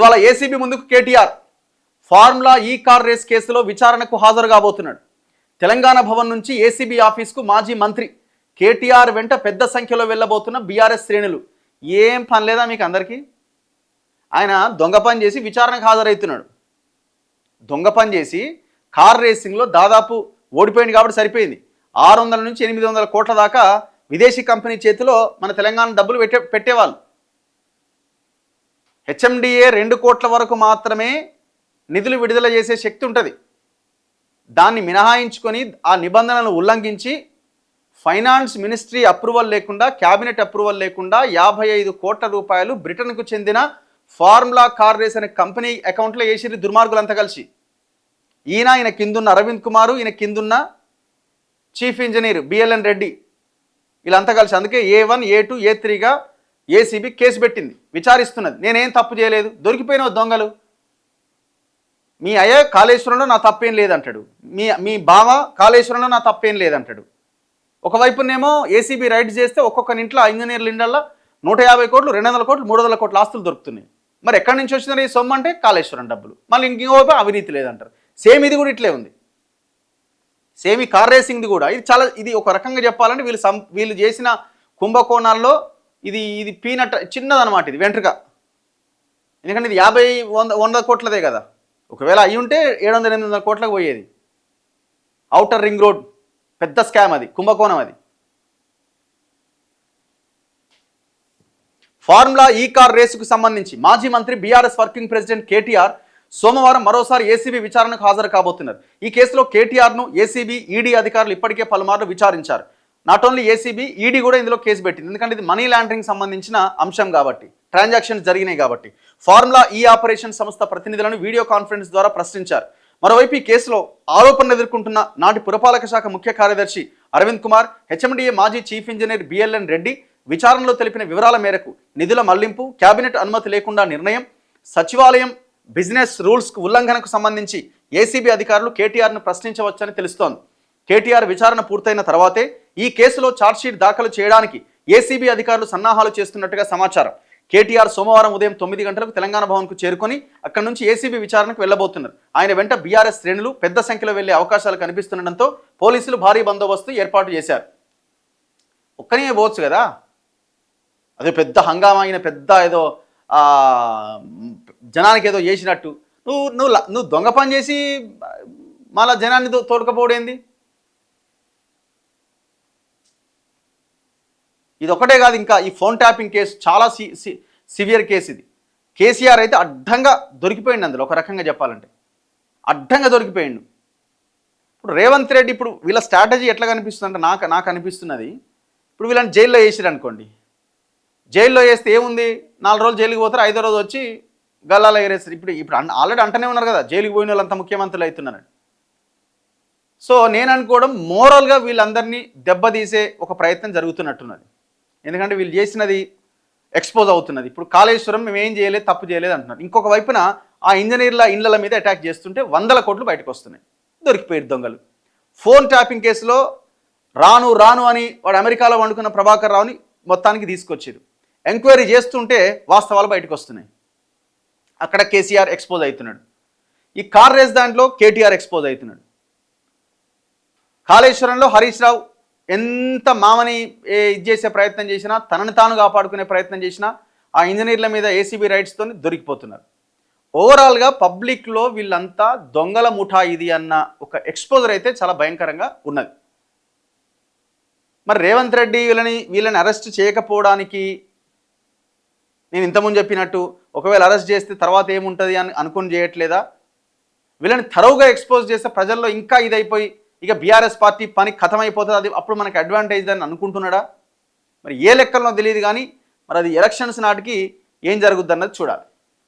ఇవాళ ఏసీబీ ముందుకు KTR. Formula E car race కేసులో విచారణకు హాజరు కాబోతున్నాడు. తెలంగాణ భవన్ నుంచి ఏసీబీ ఆఫీస్కు మాజీ మంత్రి కేటీఆర్ వెంట పెద్ద సంఖ్యలో వెళ్ళబోతున్న బీఆర్ఎస్ శ్రేణులు. ఏం పని లేదా మీకు అందరికీ? ఆయన దొంగ పని చేసి విచారణకు హాజరవుతున్నాడు. దొంగ పని చేసి కార్ రేసింగ్లో దాదాపు ఓడిపోయింది కాబట్టి సరిపోయింది. ఆరు వందల నుంచి ఎనిమిది వందల కోట్ల దాకా విదేశీ కంపెనీ చేతిలో మన తెలంగాణ డబ్బులు పెట్టే పెట్టేవాళ్ళు. హెచ్ఎండిఏ రెండు కోట్ల వరకు మాత్రమే నిధులు విడుదల చేసే శక్తి ఉంటుంది. దాన్ని మినహాయించుకొని ఆ నిబంధనలను ఉల్లంఘించి ఫైనాన్స్ మినిస్ట్రీ అప్రూవల్ లేకుండా క్యాబినెట్ అప్రూవల్ లేకుండా యాభై ఐదు కోట్ల రూపాయలు బ్రిటన్కు చెందిన ఫార్ములా కార్ రేస్ అనే కంపెనీ అకౌంట్లో వేసిరి దుర్మార్గులంతా కలిసి. ఈయన ఈయన కిందున్న అరవింద్ కుమారు ఈయన కిందున్న చీఫ్ ఇంజనీర్ బిఎల్ఎన్ రెడ్డి వీళ్ళంతా కలిసి. అందుకే ఏ వన్ ఏ టూ ఏ త్రీగా ఏసీబీ కేసు పెట్టింది విచారిస్తున్నది. నేనేం తప్పు చేయలేదు? దొరికిపోయిన దొంగలు. మీ అయ్య కాళేశ్వరంలో నా తప్పేం లేదంటాడు. మీ మీ బావ కాళేశ్వరంలో నా తప్పేం లేదంటాడు. ఒకవైపునేమో ఏసీబీ రైడ్ చేస్తే ఒక్కొక్క ఇంట్లో ఇంజనీర్ల ఇండల్లో నూట యాభై కోట్లు రెండు వందల కోట్లు మూడు వందల కోట్ల ఆస్తులు దొరుకుతున్నాయి. మరి ఎక్కడి నుంచి వచ్చిన ఈ సొమ్ము అంటే కాళేశ్వరం డబ్బులు. మళ్ళీ ఇంకోవైపు అవినీతి లేదంటారు. సేమ్ ఇది కూడా ఇట్లే ఉంది. సేమ్ ఈ కార్ రేసింగ్ది కూడా. ఇది చాలా ఇది ఒక రకంగా చెప్పాలంటే వీళ్ళు సం వీళ్ళు చేసిన కుంభకోణాల్లో ఇది ఇది పీనట్ చిన్నదనమాట ఇది వెంట్రుక. ఎందుకంటే ఇది యాభై వంద వంద కోట్లదే కదా. ఒకవేళ అయి ఉంటే ఏడు వందల ఎనిమిది వందల కోట్లకు పోయేది. అవుటర్ రింగ్ రోడ్ పెద్ద స్కామ్ అది కుంభకోణం అది. ఫార్ములా ఈ కార్ రేసుకు సంబంధించి మాజీ మంత్రి బీఆర్ఎస్ వర్కింగ్ ప్రెసిడెంట్ కేటీఆర్ సోమవారం మరోసారి ఏసీబీ విచారణకు హాజరు కాబోతున్నారు. ఈ కేసులో కేటీఆర్ను ఏసీబీ ఈడీ అధికారులు ఇప్పటికే పలుమార్లు విచారించారు. నాట్ ఓన్లీ ఏసీబీ ఈడీ కూడా ఇందులో కేసు పెట్టింది. ఎందుకంటే ఇది మనీ లాండరింగ్ సంబంధించిన అంశం కాబట్టి ట్రాన్సాక్షన్స్ జరిగినాయి కాబట్టి. ఫార్ములా ఈ ఆపరేషన్ సంస్థ ప్రతినిధులను వీడియో కాన్ఫరెన్స్ ద్వారా ప్రశ్నించారు. మరోవైపు ఈ కేసులో ఆరోపణలు ఎదుర్కొంటున్న నాటి పురపాలక శాఖ ముఖ్య కార్యదర్శి అరవింద్ కుమార్ హెచ్ఎండిఏ మాజీ చీఫ్ ఇంజనీర్ బిఎల్ఎన్ రెడ్డి విచారణలో తెలిపిన వివరాల మేరకు నిధుల మళ్ళింపు కేబినెట్ అనుమతి లేకుండా నిర్ణయం సచివాలయం బిజినెస్ రూల్స్కు ఉల్లంఘనకు సంబంధించి ఏసీబీ అధికారులు కేటీఆర్ను ప్రశ్నించవచ్చని తెలుస్తోంది. కేటీఆర్ విచారణ పూర్తయిన తర్వాతే ఈ కేసులో ఛార్జ్షీట్ దాఖలు చేయడానికి ఏసీబీ అధికారులు సన్నాహాలు చేస్తున్నట్టుగా సమాచారం. కేటీఆర్ సోమవారం ఉదయం తొమ్మిది గంటలకు తెలంగాణ భవన్కు చేరుకొని అక్కడి నుంచి ఏసీబీ విచారణకు వెళ్ళబోతున్నారు ఆయన వెంట బీఆర్ఎస్ శ్రేణులు పెద్ద సంఖ్యలో వెళ్ళే అవకాశాలు కనిపిస్తుండటంతో పోలీసులు భారీ బందోబస్తు ఏర్పాటు చేశారు. ఒక్కనే పోవచ్చు కదా? అదే పెద్ద హంగామా అయిన పెద్ద ఏదో జనానికి ఏదో చేసినట్టు. నువ్వు నువ్వు నువ్వు దొంగ పని చేసి మళ్ళా జనాన్ని తోడుకపోవడేంది ఇది ఒకటే కాదు ఇంకా ఈ ఫోన్ ట్యాపింగ్ కేసు చాలా సి సి- సివియర్ కేసు ఇది. కేసీఆర్ అయితే అడ్డంగా దొరికిపోయింది అందులో ఒక రకంగా చెప్పాలంటే. అడ్డంగా దొరికిపోయిండు. ఇప్పుడు రేవంత్ రెడ్డి ఇప్పుడు వీళ్ళ స్ట్రాటజీ ఎట్లా కనిపిస్తుంది అంటే నాకు నాకు అనిపిస్తున్నది ఇప్పుడు వీళ్ళని జైల్లో వేసిరు అనుకోండి జైల్లో వేస్తే ఏముంది? నాలుగు రోజులు జైలుకి పోతారు ఐదో రోజు వచ్చి గల్లాలో ఎగరేస్తారు ఇప్పుడు ఇప్పుడు ఆల్రెడీ అంటనే ఉన్నారు కదా జైలుకి పోయిన వాళ్ళంతా ముఖ్యమంత్రులు అవుతున్నారని. సో నేను అనుకోవడం మోరల్గా వీళ్ళందరినీ దెబ్బతీసే ఒక ప్రయత్నం జరుగుతున్నట్టున్నది. ఎందుకంటే వీళ్ళు చేసినది ఎక్స్పోజ్ అవుతున్నది. ఇప్పుడు కాళేశ్వరం మేము ఏం చేయలేదు తప్పు చేయలేదు అంటున్నారు. ఇంకొక వైపున ఆ ఇంజనీర్ల ఇండ్ల మీద అటాక్ చేస్తుంటే వందల కోట్లు బయటకు వస్తున్నాయి. దొరికిపోయారు దొంగలు. ఫోన్ ట్యాపింగ్ కేసులో రాను రాను అని వాడు అమెరికాలో వండుకున్న ప్రభాకర్ రావుని మొత్తానికి తీసుకొచ్చారు. ఎంక్వైరీ చేస్తుంటే వాస్తవాలు బయటకు వస్తున్నాయి. అక్కడ కేసీఆర్ ఎక్స్పోజ్ అవుతున్నాడు. ఈ కార్ రేస్ దాంట్లో కేటీఆర్ ఎక్స్పోజ్ అవుతున్నాడు. కాళేశ్వరంలో హరీష్ రావు ఎంత మామని ఇది చేసే ప్రయత్నం చేసినా తనని తాను కాపాడుకునే ప్రయత్నం చేసినా ఆ ఇంజనీర్ల మీద ఏసీబీ రైట్స్తో దొరికిపోతున్నారు. ఓవరాల్గా పబ్లిక్లో వీళ్ళంతా దొంగల ముఠా ఇది అన్న ఒక ఎక్స్పోజర్ అయితే చాలా భయంకరంగా ఉన్నది. మరి రేవంత్ రెడ్డి వీళ్ళని వీళ్ళని అరెస్ట్ చేయకపోవడానికి నేను ఇంతకుముందు చెప్పినట్టు ఒకవేళ అరెస్ట్ చేస్తే తర్వాత ఏముంటుంది అని అనుకుని చేయట్లేదా? వీళ్ళని తరవుగా ఎక్స్పోజ్ చేస్తే ప్రజల్లో ఇంకా ఇదైపోయి ఇక బీఆర్ఎస్ పార్టీ పని ఖతమైపోతుంది అది అప్పుడు మనకి అడ్వాంటేజ్ అని అనుకుంటున్నాడా? మరి ఏ లెక్కల్లో తెలియదు కానీ మరి అది ఎలక్షన్స్ నాటికి ఏం జరుగుద్ది అన్నది చూడాలి.